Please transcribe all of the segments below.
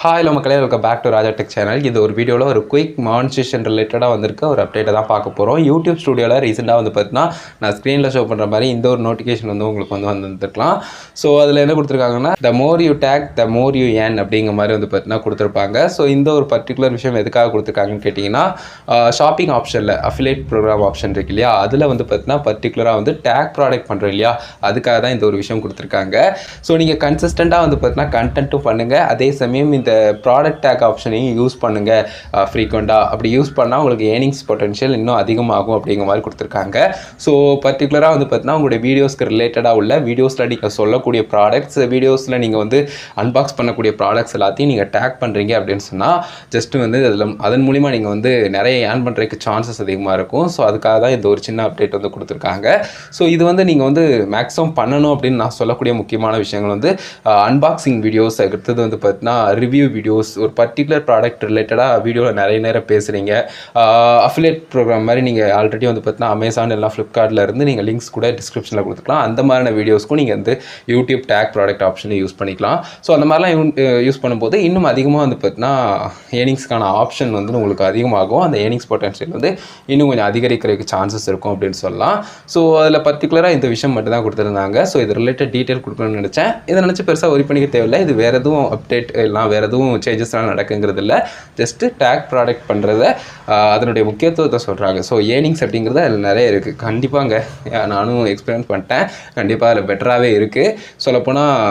Hi hello மக்களே. Welcome back to Raja tech channel இது ஒரு வீடியோவில் ஒரு குயிக் மான்சேஷன் ரிலேட்டடாக வந்திருக்க. ஒரு அப்டேட்டை தான் பார்க்க போகிறோம் யூடியூப் ஸ்டுடியோவில் ரீசெண்டாக வந்து பார்த்தீங்கன்னா நான் ஸ்க்ரீனில் ஷோ பண்ணுற மாதிரி இந்த ஒரு நோட்டிஃபிகேஷன் வந்து உங்களுக்கு வந்து வந்துருக்கலாம் ஸோ அதில் என்ன கொடுத்துருக்காங்கன்னா the more you take the more you earn அப்படிங்கிற மாதிரி வந்து பார்த்தீங்கன்னா கொடுத்துருப்பாங்க. ஸோ இந்த ஒரு பர்டிகுலர் விஷயம் எதுக்காக கொடுத்துருக்காங்கன்னு கேட்டிங்கன்னா ஷாப்பிங் ஆப்ஷனில் அஃபிலேட் ப்ரோக்ராம் ஆப்ஷன் இருக்கு இல்லையா? அதில் வந்து பார்த்தீங்கன்னா பர்டிகுலராக வந்து டேக் ப்ராடக்ட் பண்ணுறோம் இல்லையா? அதுக்காக தான் இந்த ஒரு விஷயம் கொடுத்துருக்காங்க. ஸோ நீங்கள் கன்சிஸ்டண்ட்டாக வந்து பார்த்தீங்கன்னா கண்டென்ட்டும் பண்ணுங்கள் அதே சமயம் இந்த ப்ராடக்ட் டேக் ஆப்ஷனையும் யூஸ் பண்ணுங்கள் ஃப்ரீக்வெண்ட்டாக அப்படி யூஸ் பண்ணால் உங்களுக்கு ஏர்னிங்ஸ் பொட்டன்ஷியல் இன்னும் அதிகமாகும் அப்படிங்கிற மாதிரி கொடுத்துருக்காங்க. ஸோ பர்டிகுலராக வந்து பார்த்தீங்கன்னா உங்களுடைய வீடியோஸ்க்கு ரிலேட்டடாக உள்ள வீடியோஸில் நீங்கள் சொல்லக்கூடிய ப்ராடக்ட்ஸ் வீடியோஸில் நீங்கள் வந்து அன்பாக்ஸ் பண்ணக்கூடிய ப்ராடக்ட்ஸ் எல்லாத்தையும் நீங்கள் டேக் பண்ணுறீங்க அப்படின்னு சொன்னால் ஜஸ்ட்டு வந்து அதில் அதன் மூலிமா நீங்கள் வந்து நிறைய ஏர்ன் பண்ணுறதுக்கு சான்சஸ் அதிகமாக இருக்கும். ஸோ அதுக்காக தான் இந்த ஒரு சின்ன அப்டேட் வந்து கொடுத்துருக்காங்க. ஸோ இது வந்து நீங்கள் வந்து மேக்ஸிமம் பண்ணணும் அப்படின்னு நான் சொல்லக்கூடிய முக்கியமான விஷயங்கள் வந்து அன்பாக்சிங் வீடியோஸ் அடுத்தது வந்து பார்த்தீங்கன்னா ரிவ்யூ வீடியோஸ் ஒரு பர்டிகுலர் ப்ராடக்ட் ரிலேட்டடாக வீடியோவில் நிறைய நேரம் பேசுகிறீங்க அஃபிலேட் ப்ரோக்ராம் மாதிரி நீங்கள் ஆல்ரெடி வந்து பார்த்தீங்கன்னா அமேசான் எல்லாம் ஃப்ளிப்கார்ட்டில் இருந்து நீங்கள் லிங்க்ஸ் கூட டிஸ்கிரிப்ஷனில் கொடுத்துக்கலாம். அந்த மாதிரியான வீடியோஸ்க்கும் நீங்கள் வந்து யூடியூப் டேக் ப்ராடக்ட் ஆப்ஷனை யூஸ் பண்ணிக்கலாம். ஸோ அந்த மாதிரிலாம் யூஸ் பண்ணும்போது இன்னும் அதிகமாக வந்து பார்த்தீங்கன்னா ஏர்னிங்ஸ்க்கான ஆப்ஷன் வந்து உங்களுக்கு அதிகமாகும். அந்த ஏர்னிங்ஸ் பொட்டன்ஷியல் வந்து இன்னும் கொஞ்சம் அதிகரிக்கிறதுக்கு சான்சஸ் இருக்கும் அப்படின்னு சொல்லலாம். ஸோ அதில் பர்டிகுலராக இந்த விஷயம் மட்டும் தான் கொடுத்துருந்தாங்க. ஸோ இது ரிலேட்டட் டீட்டெயில் கொடுக்கணும்னு நினச்சேன். இதை நினச்சி பெருசாக ஒரி பண்ணிக்க தேவையில்லை. இது வேறு எதுவும் அப்டேட் எல்லாம் வேறு எதுவும் சேஞ்சஸ்லாம் நடக்குங்கிறது இல்லை ஜஸ்ட்டு டேக் ப்ராடக்ட் பண்ணுறத அதனுடைய முக்கியத்துவத்தை சொல்கிறாங்க ஸோ ஏர்னிங்ஸ் அப்படிங்கிறது அதில் நிறைய இருக்குது கண்டிப்பாங்க. நானும் எக்ஸ்பீரியன்ஸ் பண்ணிட்டேன். கண்டிப்பாக அதில் பெட்டராகவே இருக்குது சொல்லப்போனால்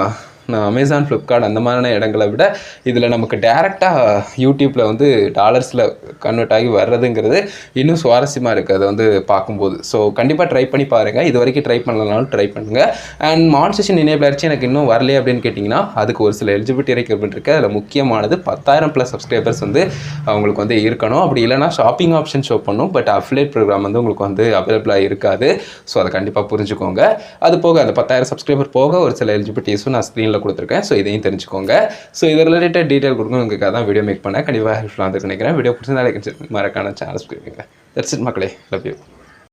அமேசான் ஃப்ளிப்கார்ட் அந்த மாதிரியான இடங்களை விட இதில் நமக்கு டேரெக்டாக யூடியூப்பில் வந்து டாலர்ஸில் கன்வெர்ட் ஆகி வர்றதுங்கிறது இன்னும் சுவாரஸ்யமாக இருக்குது அதை வந்து பார்க்கும்போது. ஸோ கண்டிப்பாக ட்ரை பண்ணி பாருங்கள் இது வரைக்கும் ட்ரை பண்ணலனாலும் ட்ரை பண்ணுங்கள் அண்ட் மான்சேஷன் இனேபிள் ஆச்சு எனக்கு இன்னும் வரலையே அப்படின்னு கேட்டிங்கன்னா அதுக்கு ஒரு சில எலிஜிபிலிட்டி ரெக்யூர்மெண்ட் இருக்குது அதில் முக்கியமானது பத்தாயிரம் ப்ளஸ் சப்ஸ்கிரைபர்ஸ் வந்து அவங்களுக்கு வந்து இருக்கணும். அப்படி இல்லைனா ஷாப்பிங் ஆப்ஷன் ஷோ பண்ணும். பட் அஃபிலேட் ப்ரோக்ராம் வந்து உங்களுக்கு வந்து அவைலபிளாக இருக்காது. ஸோ அதை கண்டிப்பாக புரிஞ்சுக்கோங்க. அது போக அந்த பத்தாயிரம் சப்ஸ்கிரைபர் போக ஒரு சில எலிஜிபிலிட்டிஸும் நான் ஸ்க்ரீனில் டிஸ்கிரிப்ஷனில் கொடுத்துருக்கேன். ஸோ இதையும் தெரிஞ்சுக்கோங்க. ஸோ இது ரிலேட்டட் டீட்டெயில் கொடுக்கணுங்கிறதுக்காக தான் வீடியோ மேக் பண்ணேன். கண்டிப்பாக ஹெல்ப்ஃபுல்லாக இருந்து நினைக்கிறேன். வீடியோ பிடிச்சிருந்தா லைக் மறக்கான சேனல் சப்ஸ்கிரைப் பண்ணுங்க. தட்ஸ் இட் மக்களே. Love you